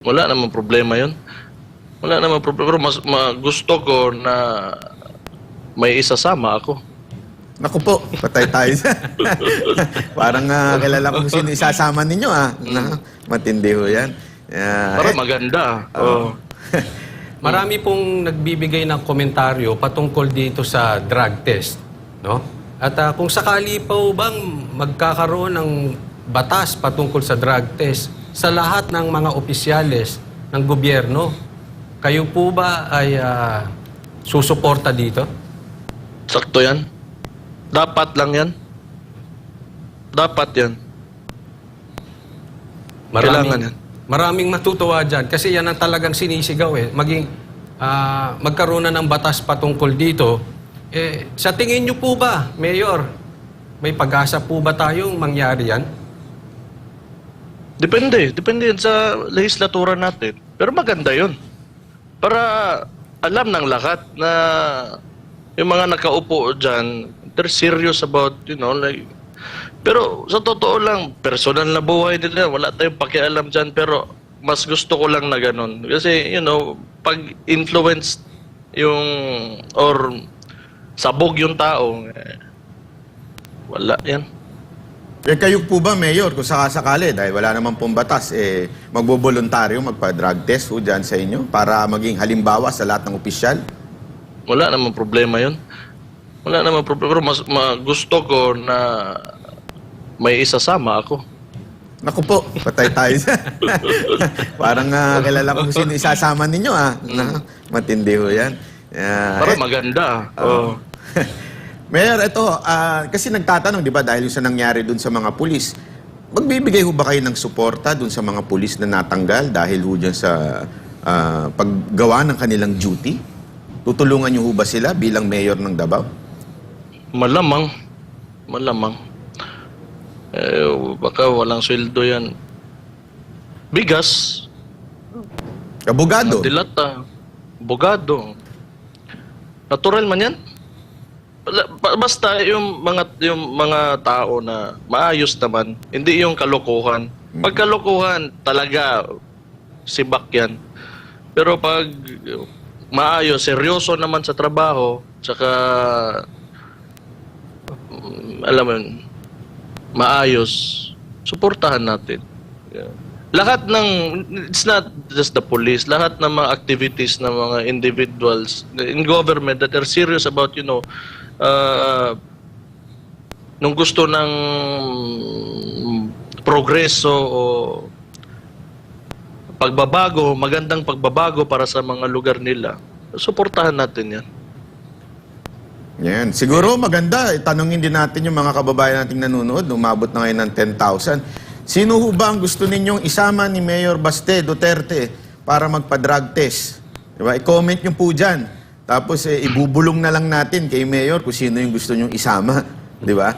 Wala namang problema yun. Wala namang problema. Pero mas, ma- gusto ko na may isasama ako. Naku po, patay tayo. Parang ah, kilala ko kung sino isasama ninyo ah. Na, matindi ho yan. Ah, Para eh, maganda. Oh. Marami pong nagbibigay ng komentaryo patungkol dito sa drug test, no? At ah, kung sakali po bang magkakaroon ng batas patungkol sa drug test sa lahat ng mga opisyales ng gobyerno, kayo po ba ay ah, susuporta dito? Sakto yan. Dapat lang yan. Dapat yan. Kailangan yan. Maraming matutuwa dyan kasi yan ang talagang sinisigaw eh. Maging ah, magkaroon na ng batas patungkol dito. Eh, sa tingin niyo po ba, Mayor, may pag-asa po ba tayong mangyari yan? Depende. Depende yan sa legislatura natin. Pero maganda yun. Para alam ng lahat na yung mga nakaupo dyan, they're serious about, you know, like... Pero sa totoo lang, personal na buhay nila, wala tayong pakialam dyan. Pero mas gusto ko lang na ganun. Kasi, you know, pag influence yung, or sabog yung tao, eh, wala yan. Eh, kayo po ba, Mayor, kung sakasakali, dahil wala naman pong batas, eh, magboboluntaryo, magpa-drug test ho dyan sa inyo para maging halimbawa sa lahat ng opisyal? Wala namang problema yun. Wala namang problema. Pero mas, ma- gusto ko na may isasama ako. Naku po, patay tayo. Parang ah, kilala ko sino isasama ninyo ah. Na, matindi ho yan. Ah, Para eh, maganda. Oh. Mayor, ito, ah, kasi nagtatanong, di ba, dahil yung sa nangyari dun sa mga pulis, magbibigay ho ba kayo ng suporta dun sa mga pulis na natanggal dahil ho dyan sa ah, paggawa ng kanilang duty? Tutulungan niyo ho ba sila bilang mayor ng Davao? Malamang. Malamang. Eh, baka walang sweldo yan. Bigas. Kabugado. Dilata. Bogado. Natural man yan. Basta yung mga yung mga tao na maayos naman, hindi yung kalokohan. Pag kalokohan, talaga sibak yan. Pero pag maayos, seryoso naman sa trabaho, tsaka mm, alam mo yun, maayos, suportahan natin. Yeah. Lahat ng, it's not just the police, lahat ng mga activities ng mga individuals in government that are serious about, you know, uh, nung gusto ng progreso o pagbabago, magandang pagbabago para sa mga lugar nila, suportahan natin yan. Yan. Siguro maganda, tanungin din natin yung mga kababayan nating nanonood, umabot na ngayon ng 10,000. Sino ho ba ang gusto ninyong isama ni Mayor Baste Duterte para magpa-drug test? Diba? I-comment nyo po dyan. Tapos eh, ibubulong na lang natin kay Mayor kung sino yung gusto nyong isama. Di ba?